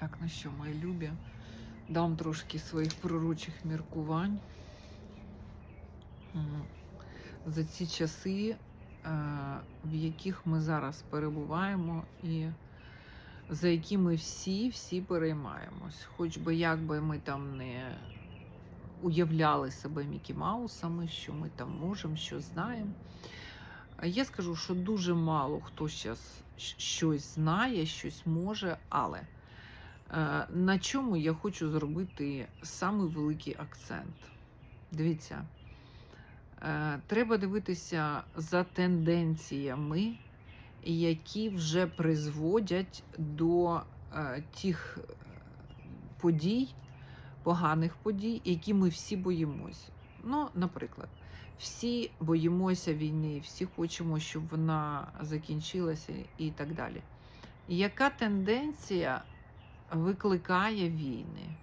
Так, ну що, мої любі, дам трошки своїх пророчих міркувань. За ці часи, е, в яких ми зараз перебуваємо, і за які ми всі, всі переймаємось. Хоч би як би ми там не уявляли себе Мікі Маусами, що ми там можемо, що знаємо. Я скажу, що дуже мало хто зараз щось знає, щось може, але на чому я хочу зробити самий великий акцент. Дивіться, е, треба дивитися за тенденціями, які вже призводять до е, тих е, подій, поганих подій, які ми всі боїмось. Ну, наприклад, всі боїмося війни, всі хочемо, щоб вона закінчилася і так далі. Яка тенденція викликає війни?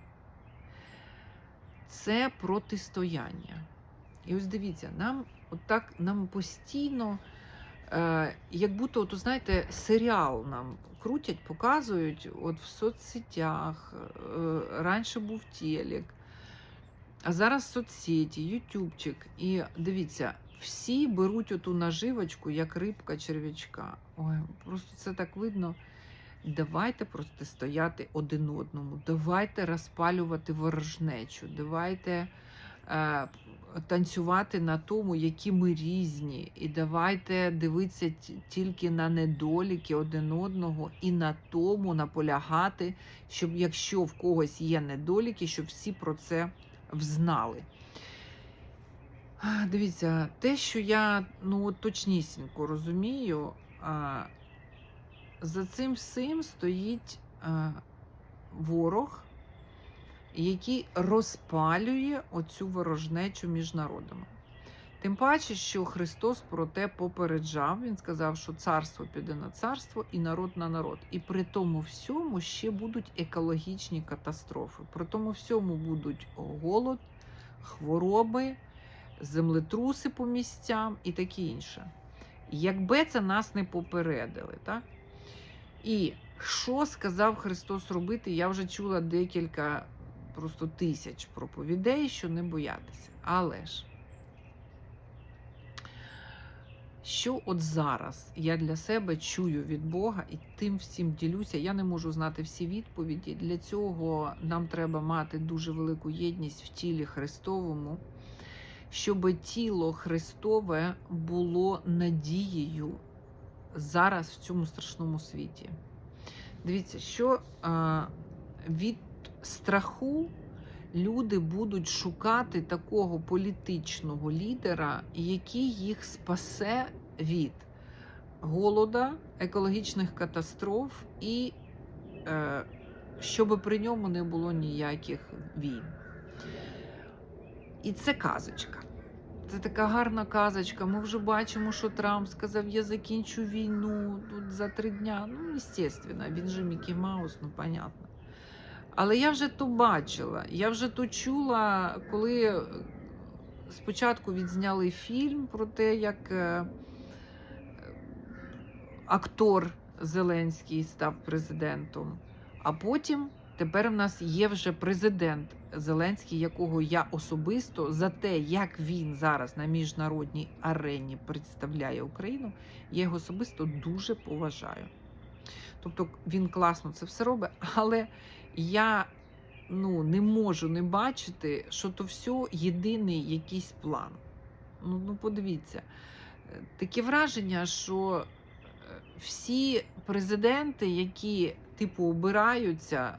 Це протистояння. І ось дивіться, нам отак нам постійно, е, як будто, от, знаєте, серіал нам крутять, показують от в соцсетях. Е, раніше був телек, а зараз соцсеті, ютубчик. І дивіться, всі беруть оту наживочку, як рибка черв'ячка. Ой, просто це так видно. Давайте протистояти один одному, давайте розпалювати ворожнечу, давайте е, танцювати на тому, які ми різні, і давайте дивитися тільки на недоліки один одного і на тому наполягати, щоб якщо в когось є недоліки, щоб всі про це взнали. Дивіться, те, що я ну, точнісінько розумію, за цим всім стоїть а, ворог, який розпалює оцю ворожнечу між народами. Тим паче, що Христос про те попереджав, Він сказав, що царство піде на царство і народ на народ. І при тому всьому ще будуть екологічні катастрофи. При тому всьому будуть голод, хвороби, землетруси по місцям і таке інше. Якби це нас не попередили, так? І що сказав Христос робити, я вже чула декілька просто тисяч проповідей, що не боятися. Але ж, що от зараз я для себе чую від Бога і тим всім ділюся, я не можу знати всі відповіді. Для цього нам треба мати дуже велику єдність в тілі Христовому, щоб тіло Христове було надією зараз в цьому страшному світі. Дивіться, що а, від страху люди будуть шукати такого політичного лідера, який їх спасе від голода, екологічних катастроф і е, щоб при ньому не було ніяких війн. І це казочка. Це така гарна казочка. Ми вже бачимо, що Трамп сказав, я закінчу війну тут за три дня. Ну, звісно, він же Мікі Маус, ну понятно. Але я вже то бачила, я вже то чула, коли спочатку відзняли фільм про те, як е, актор Зеленський став президентом, а потім тепер в нас є вже президент Зеленський, якого я особисто за те, як він зараз на міжнародній арені представляє Україну, я його особисто дуже поважаю. Тобто він класно це все робить, але я ну, не можу не бачити, що то все єдиний якийсь план. Ну, ну подивіться, таке враження, що е, всі президенти, які типу обираються,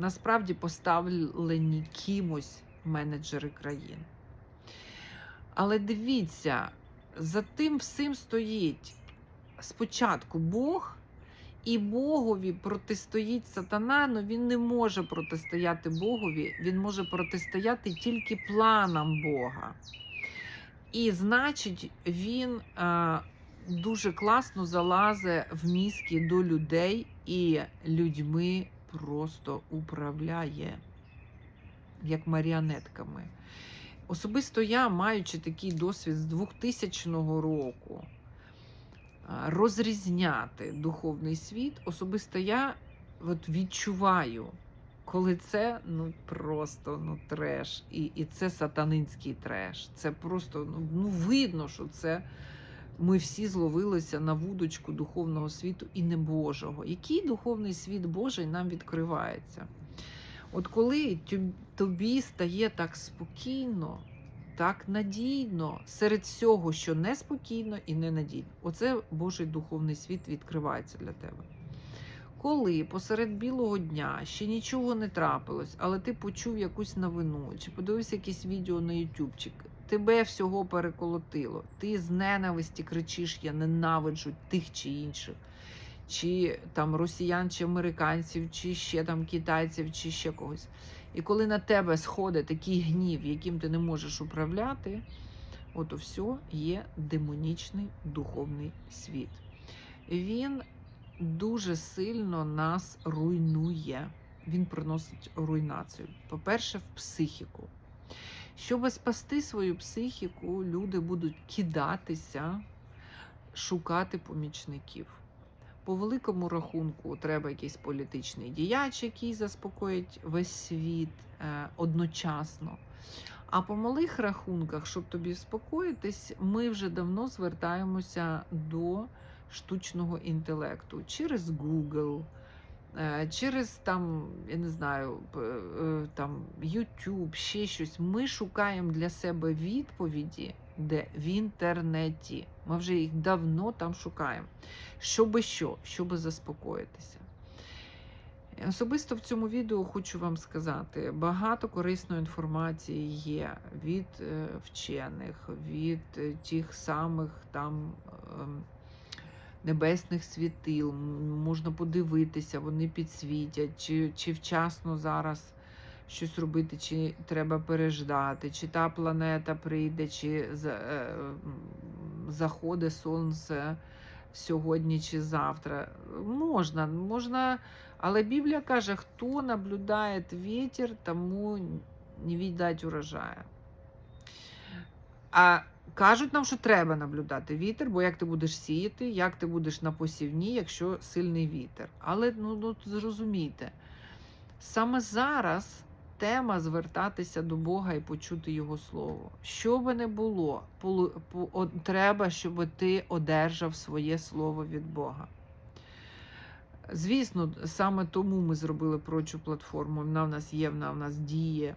насправді поставлені кимось менеджери країн. Але дивіться, за тим всім стоїть спочатку Бог, і Богові протистоїть сатана, але він не може протистояти Богові, він може протистояти тільки планам Бога. І значить, він е, дуже класно залазить в мізки до людей і людьми просто управляє, як маріонетками. Особисто я, маючи такий досвід з 2000 року, розрізняти духовний світ, особисто я от відчуваю, коли це ну просто ну треш. І, і це сатанинський треш. Це просто ну, ну видно, що це ми всі зловилися на вудочку духовного світу і не Божого. Який духовний світ Божий нам відкривається? От коли тобі стає так спокійно, так надійно серед всього, що неспокійно і ненадійно, оце Божий духовний світ відкривається для тебе. Коли посеред білого дня ще нічого не трапилось, але ти почув якусь новину, чи подивився якесь відео на ютубчик, тебе всього переколотило, ти з ненависті кричиш: Я ненавиджу тих чи інших, чи там росіян, чи американців, чи ще там китайців, чи ще когось. І коли на тебе сходить такий гнів, яким ти не можеш управляти, от все є демонічний духовний світ. Він дуже сильно нас руйнує. Він приносить руйнацію. По-перше, в психіку. Щоб спасти свою психіку, люди будуть кидатися, шукати помічників. По великому рахунку треба якийсь політичний діяч, який заспокоїть весь світ е, одночасно. А по малих рахунках, щоб тобі вспокоїтись, ми вже давно звертаємося до штучного інтелекту через Google, через там, я не знаю, е, там YouTube, ще щось. Ми шукаємо для себе відповіді, де в інтернеті. Ми вже їх давно там шукаємо. Щоби що? Щоби заспокоїтися. Особисто в цьому відео хочу вам сказати, багато корисної інформації є від е, вчених, від е, тих самих там ем, небесних світил. Можна подивитися, вони підсвітять, чи, чи вчасно зараз щось робити, чи треба переждати, чи та планета прийде, чи е, заходить сонце сьогодні чи завтра. Можна, можна, але Біблія каже, хто наблюдає вітер, тому не віддать урожая. А кажуть нам, що треба наблюдати вітер, бо як ти будеш сіяти, як ти будеш на посівні, якщо сильний вітер. Але ну, ну зрозумійте, саме зараз тема звертатися до Бога і почути Його слово. Що би не було, треба, щоб ти одержав своє слово від Бога. Звісно, саме тому ми зробили прочу платформу. Вона в нас є, вона в нас діє.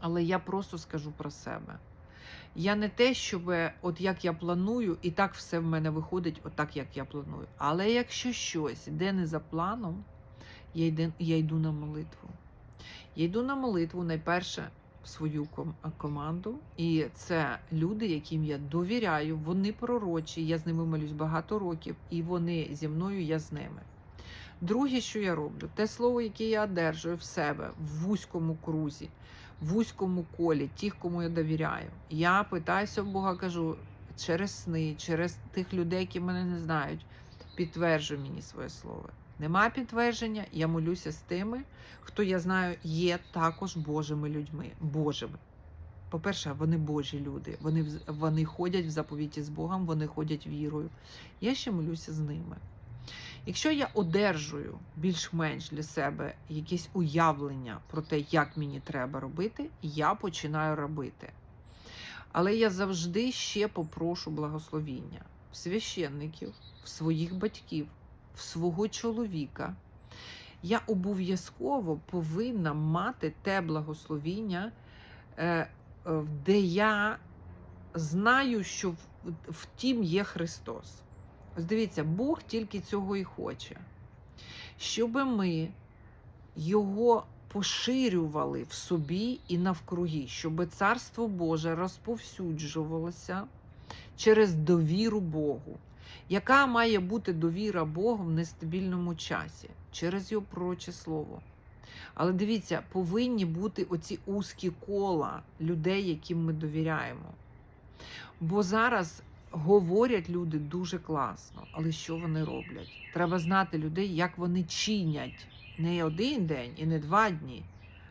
Але я просто скажу про себе. Я не те, щоб от як я планую, і так все в мене виходить, отак, як я планую. Але якщо щось йде не за планом, я йду, я йду на молитву. Я йду на молитву найперше в свою ком- команду, і це люди, яким я довіряю, вони пророчі, я з ними молюсь багато років, і вони зі мною, я з ними. Друге, що я роблю, те слово, яке я одержую в себе в вузькому крузі, в вузькому колі, тих, кому я довіряю. Я питаюся в Бога, кажу через сни, через тих людей, які мене не знають, підтверджуй мені своє слово. Нема підтвердження, я молюся з тими, хто я знаю, є також Божими людьми. Божими. По-перше, вони Божі люди. Вони, вони ходять в заповіті з Богом, вони ходять вірою. Я ще молюся з ними. Якщо я одержую більш-менш для себе якесь уявлення про те, як мені треба робити, я починаю робити. Але я завжди ще попрошу благословіння в священників, в своїх батьків, в свого чоловіка. Я обов'язково повинна мати те благословіння, е, е, де я знаю, що в, в тім є Христос. Ось дивіться, Бог тільки цього і хоче, щоб ми його поширювали в собі і навкруги, щоб Царство Боже розповсюджувалося через довіру Богу. Яка має бути довіра Богу в нестабільному часі через його пророче слово? Але дивіться, повинні бути оці узкі кола людей, яким ми довіряємо. Бо зараз говорять люди дуже класно, але що вони роблять? Треба знати людей, як вони чинять не один день і не два дні,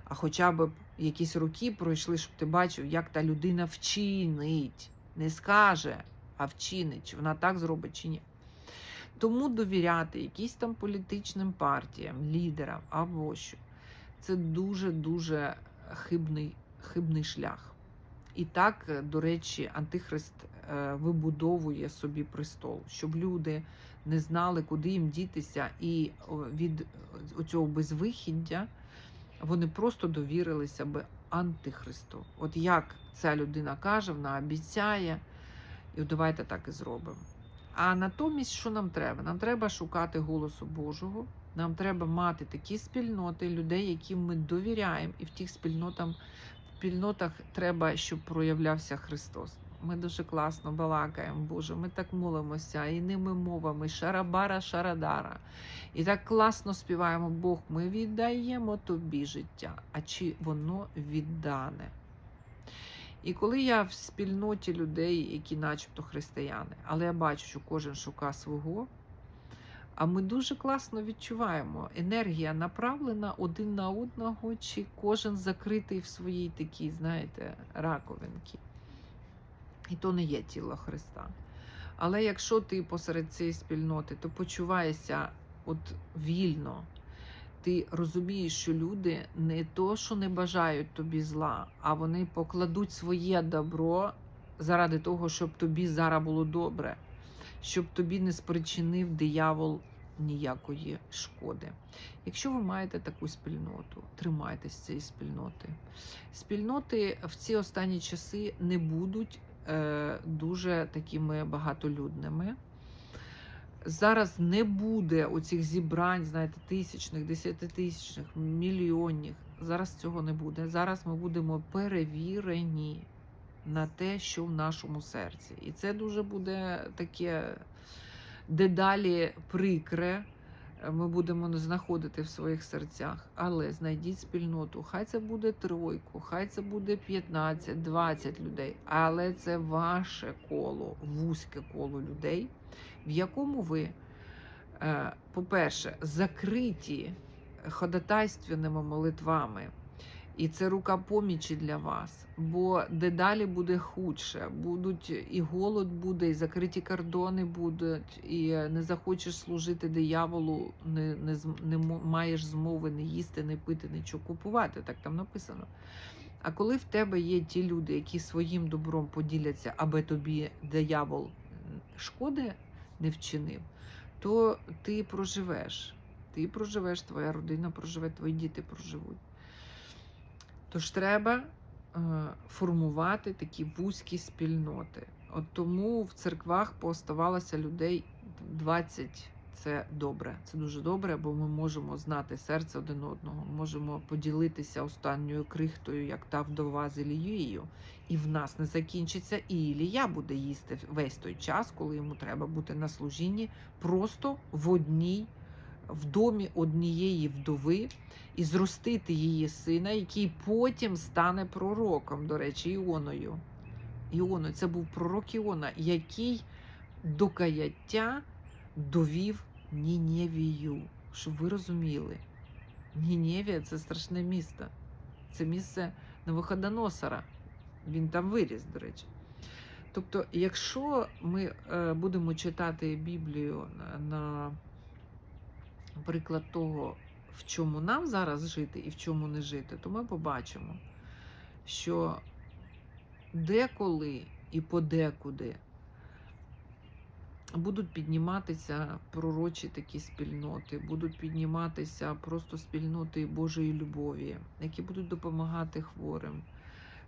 а хоча б якісь роки пройшли, щоб ти бачив, як та людина вчинить. Не скаже, а вчинить, чи вона так зробить чи ні. Тому довіряти якісь там політичним партіям, лідерам або що, це дуже-дуже хибний, хибний шлях. І так, е, до речі, Антихрист вибудовує собі престол, щоб люди не знали, куди їм дітися, і від цього безвихіддя вони просто довірилися би Антихристу. От як ця людина каже, вона обіцяє, і давайте так і зробимо. А натомість, що нам треба? Нам треба шукати голосу Божого. Нам треба мати такі спільноти людей, яким ми довіряємо, і в тих спільнотах, спільнотах треба, щоб проявлявся Христос. Ми дуже класно балакаємо, Боже. Ми так молимося іними мовами, шарабара, шарадара. І так класно співаємо Бог, ми віддаємо тобі життя. А чи воно віддане? І коли я в спільноті людей, які начебто християни, але я бачу, що кожен шукає свого. А ми дуже класно відчуваємо, енергія направлена один на одного, чи кожен закритий в своїй такій, знаєте, раковинці. І то не є тіло Христа. Але якщо ти посеред цієї спільноти, то почуваєшся от вільно. Ти розумієш, що люди не то, що не бажають тобі зла, а вони покладуть своє добро заради того, щоб тобі зараз було добре, щоб тобі не спричинив диявол ніякої шкоди. Якщо ви маєте таку спільноту, тримайтесь цієї спільноти. Спільноти в ці останні часи не будуть дуже такими багатолюдними. Зараз не буде оцих зібрань, знаєте, тисячних, десятитисячних, мільйонних. Зараз цього не буде. Зараз ми будемо перевірені на те, що в нашому серці. І це дуже буде таке дедалі прикре. Ми будемо знаходити в своїх серцях, але знайдіть спільноту. Хай це буде тройку, хай це буде 15, 20 людей, але це ваше коло, вузьке коло людей, в якому ви, е, по-перше, закриті ходатайственними молитвами. І це рука помічі для вас, бо дедалі буде худше. Будуть і голод буде, і закриті кордони будуть, і не захочеш служити дияволу, не не, не маєш змови не їсти, не пити, нічого купувати. Так там написано. А коли в тебе є ті люди, які своїм добром поділяться, аби тобі диявол шкоди не вчинив, то ти проживеш. Ти проживеш, твоя родина проживе, твої діти проживуть. Тож треба е, формувати такі вузькі спільноти. От тому в церквах пооставалося людей 20. Це добре, це дуже добре, бо ми можемо знати серце один одного, можемо поділитися останньою крихтою, як та вдова з Ілією, і в нас не закінчиться, і Ілія буде їсти весь той час, коли йому треба бути на служінні, просто в одній, в домі однієї вдови, і зростити її сина, який потім стане пророком, до речі, Іоною. Іоною, це був пророк Іона, який до каяття довів Нінєвію. Щоб ви розуміли, Нінєвія це страшне місто. Це місце Новоходоносора. Він там виріс, до речі. Тобто, якщо ми е, будемо читати Біблію на приклад того, в чому нам зараз жити і в чому не жити, то ми побачимо, що деколи і подекуди будуть підніматися пророчі такі спільноти, будуть підніматися просто спільноти Божої любові, які будуть допомагати хворим,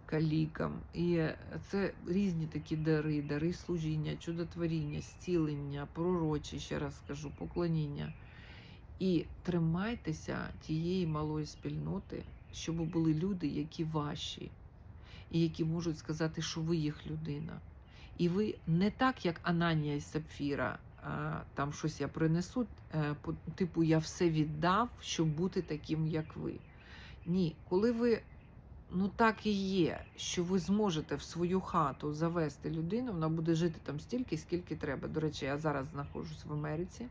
калікам. І це різні такі дари, дари служіння, чудотворіння, зцілення, пророчі, ще раз скажу, поклоніння. І тримайтеся тієї малої спільноти, щоб були люди, які ваші, і які можуть сказати, що ви їх людина. І ви не так, як Ананія і Сапфіра, там щось я принесу, е, типу я все віддав, щоб бути таким, як ви. Ні, коли ви ну так і є, що ви зможете в свою хату завести людину, вона буде жити там стільки, скільки треба. До речі, я зараз знаходжусь в Америці.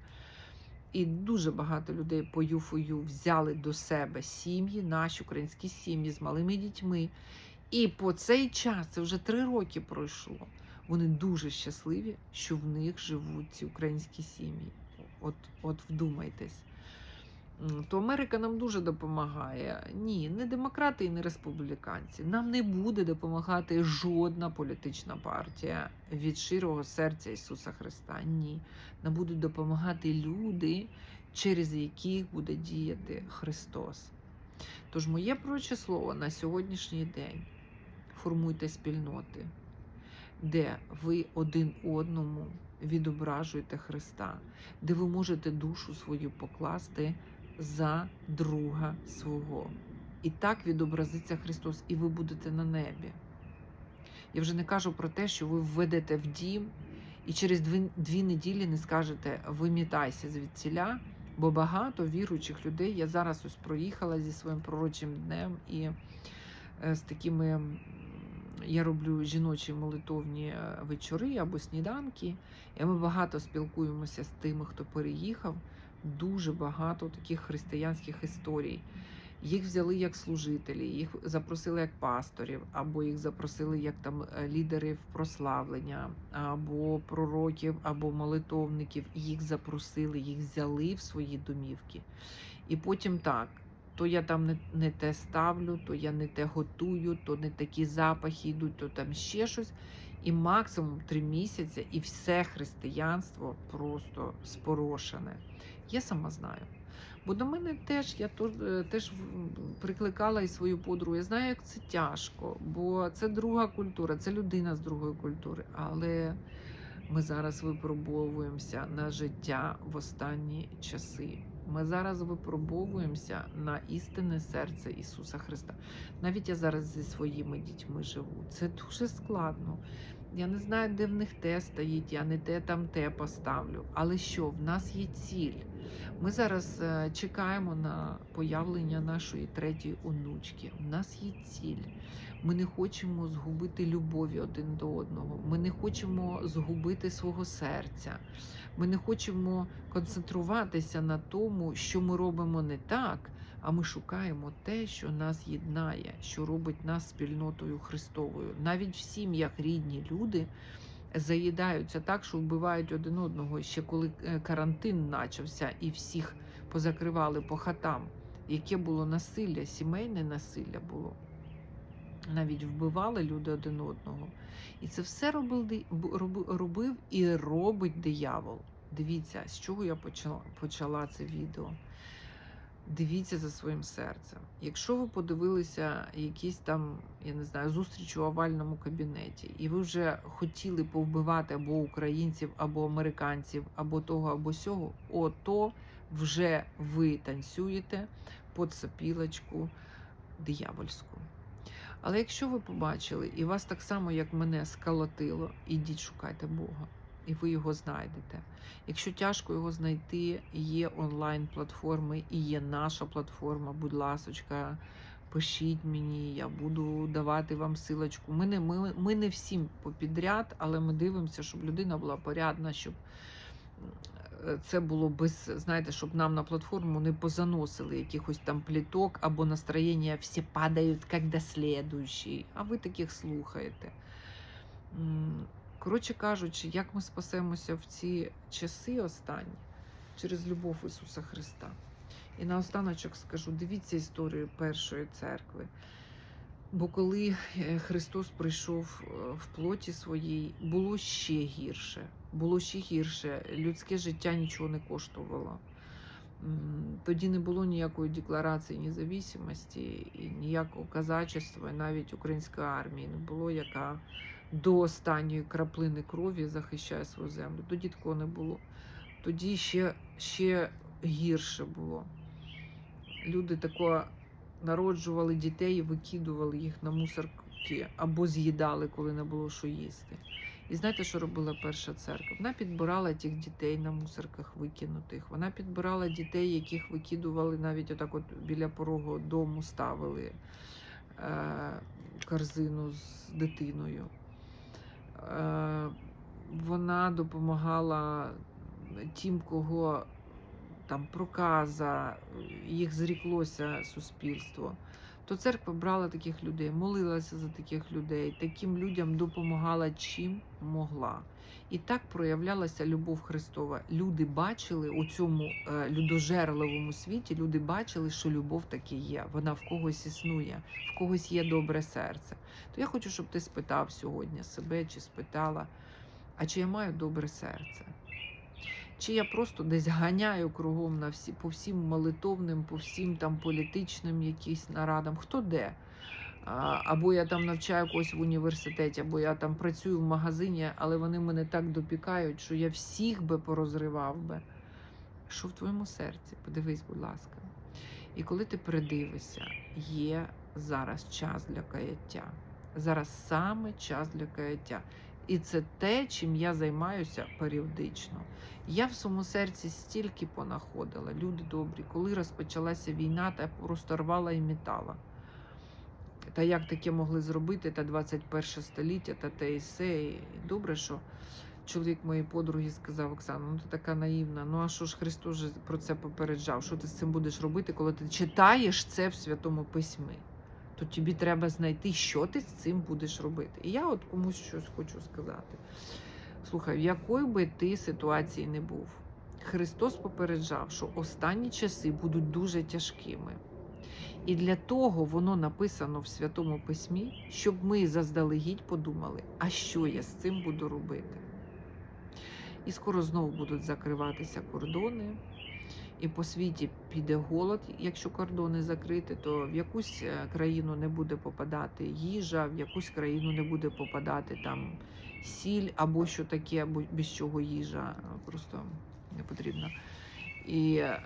І дуже багато людей по ЮФОЮ взяли до себе сім'ї, наші українські сім'ї з малими дітьми. І по цей час, це вже три роки пройшло. Вони дуже щасливі, що в них живуть ці українські сім'ї. От, от вдумайтесь. То Америка нам дуже допомагає. Ні, не демократи і не республіканці. Нам не буде допомагати жодна політична партія від щирого серця Ісуса Христа. Ні. Нам будуть допомагати люди, через яких буде діяти Христос. Тож моє пророче слово на сьогоднішній день формуйте спільноти, де ви один одному відображуєте Христа, де ви можете душу свою покласти за друга свого. І так відобразиться Христос, і ви будете на небі. Я вже не кажу про те, що ви введете в дім і через дві, дві неділі не скажете вимітайся звідціля, бо багато віруючих людей. Я зараз ось проїхала зі своїм пророчим днем і е, з такими я роблю жіночі молитовні е, вечори або сніданки. І ми багато спілкуємося з тими, хто переїхав. Дуже багато таких християнських історій. Їх взяли як служителі, їх запросили як пасторів, або їх запросили як там е, лідерів прославлення, або пророків, або молитовників. Їх запросили, їх взяли в свої домівки. І потім так. То я там не, не те ставлю, то я не те готую, то не такі запахи йдуть, то там ще щось. І максимум три місяці, і все християнство просто спорошене. Я сама знаю. Бо до мене теж я е, теж прикликала і свою подругу. Я знаю, як це тяжко, бо це друга культура, це людина з другої культури. Але ми зараз випробовуємося на життя в останні часи. Ми зараз випробовуємося на істинне серце Ісуса Христа. Навіть я зараз зі своїми дітьми живу. Це дуже складно. Я не знаю, де в них те стоїть, я не те там те поставлю. Але що, в нас є ціль. Ми зараз е, чекаємо на появлення нашої третьої онучки. У нас є ціль. Ми не хочемо згубити любові один до одного. Ми не хочемо згубити свого серця. Ми не хочемо концентруватися на тому, що ми робимо не так, а ми шукаємо те, що нас єднає, що робить нас спільнотою Христовою. Навіть в сім'ях рідні люди заїдаються так, що вбивають один одного ще коли е, карантин почався і всіх позакривали по хатам. Яке було насилля, сімейне насилля було. Навіть вбивали люди один одного. І це все робив, робив і робить диявол. Дивіться, з чого я почала, почала це відео. Дивіться за своїм серцем. Якщо ви подивилися якісь там, я не знаю, зустріч у овальному кабінеті, і ви вже хотіли повбивати або українців, або американців, або того, або сього, ото вже ви танцюєте під сопілочку диявольську. Але якщо ви побачили, і вас так само, як мене, сколотило, ідіть шукайте Бога, і ви його знайдете. Якщо тяжко його знайти, є онлайн-платформи і є наша платформа. Будь ласочка, пишіть мені, я буду давати вам силочку. Ми не, ми, ми не всім попідряд, але ми дивимося, щоб людина була порядна, щоб це було без, знаєте, щоб нам на платформу не позаносили якихось там пліток або настроєння всі падають, як до слідуючий, а ви таких слухаєте. Коротше кажучи, як ми спасемося в ці часи останні через любов Ісуса Христа. І наостаночок скажу: дивіться історію першої церкви. Бо коли е, Христос прийшов е, в плоті своїй, було ще гірше. Було ще гірше. Людське життя нічого не коштувало. Тоді не було ніякої декларації незалежності, ніякого казачества, і навіть української армії не було, яка до останньої краплини крові захищає свою землю. Тоді такого не було. Тоді ще, ще гірше було. Люди тако народжували дітей і викидували їх на мусорки або з'їдали, коли не було що їсти. І знаєте, що робила перша церква? Вона підбирала тих дітей на мусорках викинутих. Вона підбирала дітей, яких викидували навіть отак, от біля порогу дому ставили е, корзину з дитиною. Е, вона допомагала тим, кого там проказа, їх зріклося суспільство. То церква брала таких людей, молилася за таких людей, таким людям допомагала чим могла. І так проявлялася любов Христова. Люди бачили у цьому е, людожерливому світі, люди бачили, що любов таки є. Вона в когось існує, в когось є добре серце. То я хочу, щоб ти спитав сьогодні себе чи спитала, а чи я маю добре серце? Чи я просто десь ганяю кругом на всі, по всім молитовним, по всім там політичним якісь нарадам, хто де? Або я там навчаю когось в університеті, або я там працюю в магазині, але вони мене так допікають, що я всіх би порозривав би. Що в твоєму серці? Подивись, будь ласка. І коли ти придивишся, є зараз час для каяття. Зараз саме час для каяття. І це те, чим я займаюся періодично. Я в своєму серці стільки понаходила, люди добрі, коли розпочалася війна, та я просто рвала і метала. Та як таке могли зробити, та 21 століття, та те і се. І добре, що чоловік моєї подруги сказав Оксана, ну ти така наївна. Ну а що ж Христос про це попереджав? Що ти з цим будеш робити, коли ти читаєш це в Святому Письмі? То тобі треба знайти, що ти з цим будеш робити. І я от комусь щось хочу сказати. Слухай, в якої би ти ситуації не був, Христос попереджав, що останні часи будуть дуже тяжкими. І для того воно написано в Святому Письмі, щоб ми заздалегідь подумали, а що я з цим буду робити. І скоро знову будуть закриватися кордони, і по світі піде голод, якщо кордони закрити, то в якусь е, країну не буде попадати їжа, в якусь країну не буде попадати там сіль або що таке, або без чого їжа просто не потрібно. І е,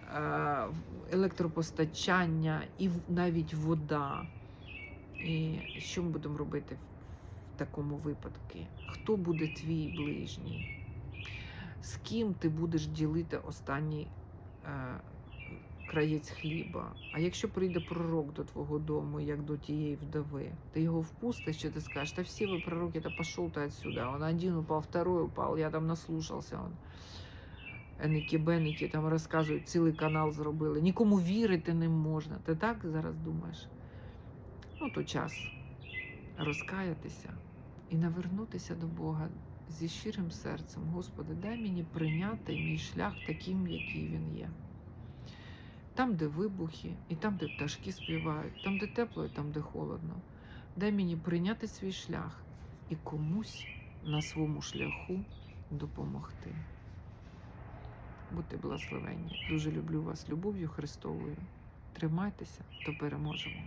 електропостачання, і навіть вода. І що ми будемо робити в такому випадку? Хто буде твій ближній? З ким ти будеш ділити останній е, краєць хліба? А якщо прийде пророк до твого дому, як до тієї вдови, ти його впустиш, чи ти скажеш, та всі ви пророки, та пішов ти отсюда. Он один упав, второй упав, я там наслушався. Он. Еники Беники там розказують, цілий канал зробили. Нікому вірити не можна. Ти так зараз думаєш? Ну, то час розкаятися і навернутися до Бога зі щирим серцем. Господи, дай мені прийняти мій шлях таким, який він є. Там, де вибухи, і там, де пташки співають, там, де тепло, і там, де холодно. Дай мені прийняти свій шлях і комусь на своєму шляху допомогти. Будьте благословенні. Дуже люблю вас любов'ю Христовою. Тримайтеся, то переможемо.